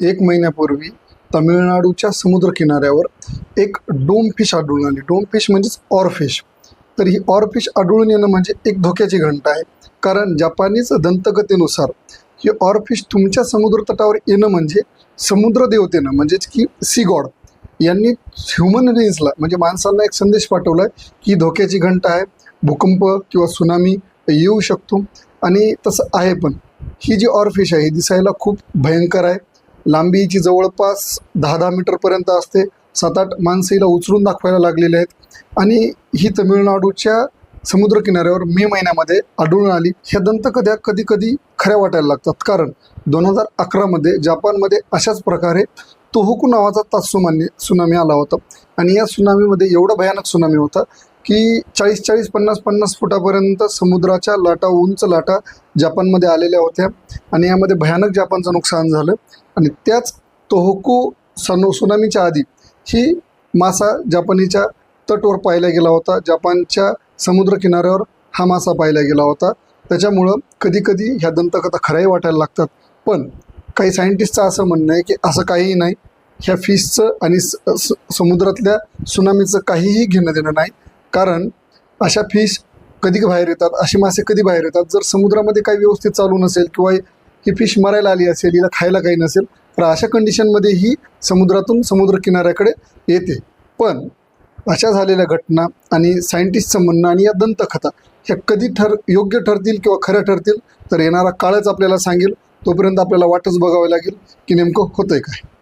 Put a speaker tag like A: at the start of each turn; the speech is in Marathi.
A: एक महिन्यापूर्वी तमिळनाडूच्या समुद्रकिनाऱ्यावर एक डोम फिश आढळून आली. डोम फिश म्हणजेच ऑर फिश. तर ही ऑर फिश आढळून येणं म्हणजे एक धोक्याची घंटा आहे. कारण जपानीच दंतकथेनुसार ही ऑर फिश तुमच्या समुद्र तटावर येणं म्हणजे समुद्र देवतेनं म्हणजेच की सी गॉड यांनी ह्युमन रिन्सला म्हणजे माणसांना एक संदेश पाठवला आहे की धोक्याची घंटा आहे. भूकंप किंवा सुनामी येऊ शकतो. आणि तसं आहे पण. ही जी ऑर फिश आहे ही दिसायला खूप भयंकर आहे. लांबीची जवळपास दहा दहा मीटरपर्यंत असते. सात आठ माणसं हिला उचलून दाखवायला लागलेले आहेत. आणि ही तमिळनाडूच्या समुद्रकिनाऱ्यावर मे महिन्यामध्ये आढळून आली. ह्या दंतकथ्या कधी कधी खऱ्या वाटायला लागतात. कारण दोन हजार अकरामध्ये जपानमध्ये अशाच प्रकारे तोहोकू नावाचा तात्सुमान्य सुनामी आला होता. आणि या सुनामीमध्ये एवढा भयानक सुनामी होता की चाळीस चाळीस पन्नास पन्नास फुटापर्यंत समुद्राच्या लाटा उंच लाटा जपानमध्ये आलेल्या होत्या. आणि यामध्ये भयानक जपानचं नुकसान झालं. आणि त्याच तोहोकू सनो सुनामीच्या आधी ही मासा जपानीच्या तटवर पाहिला गेला होता. जपानच्या समुद्र किनाऱ्यावर हा मासा पाहिला गेला होता. त्याच्यामुळं कधीकधी ह्या दंतकथा खऱ्याही वाटायला लागतात. पण काही सायंटिस्टचं असं म्हणणं आहे की असं काहीही नाही. ह्या फिशचं आणि स स- समुद्रातल्या सुनामीचं काहीही घेणं देणं नाही. कारण अशा फिश कधी बाहेर येतात असे मासे कधी बाहेर येतात? जर समुद्रामध्ये काही व्यवस्थित चालू नसेल किंवा ही फिश मरायला आली असेल हिला खायला काही नसेल तर अशा कंडिशनमध्ये ही समुद्रातून समुद्र किनाऱ्याकडे येते. पण अशा झालेल्या घटना आणि सायंटिस्टचं म्हणणं आणि या दंतकथा ह्या कधी ठर योग्य ठरतील किंवा खऱ्या ठरतील तर येणारा काळच आपल्याला सांगेल. तोपर्यंत आपल्याला वाटच बघावी लागेल की नेमकं होतंय काय.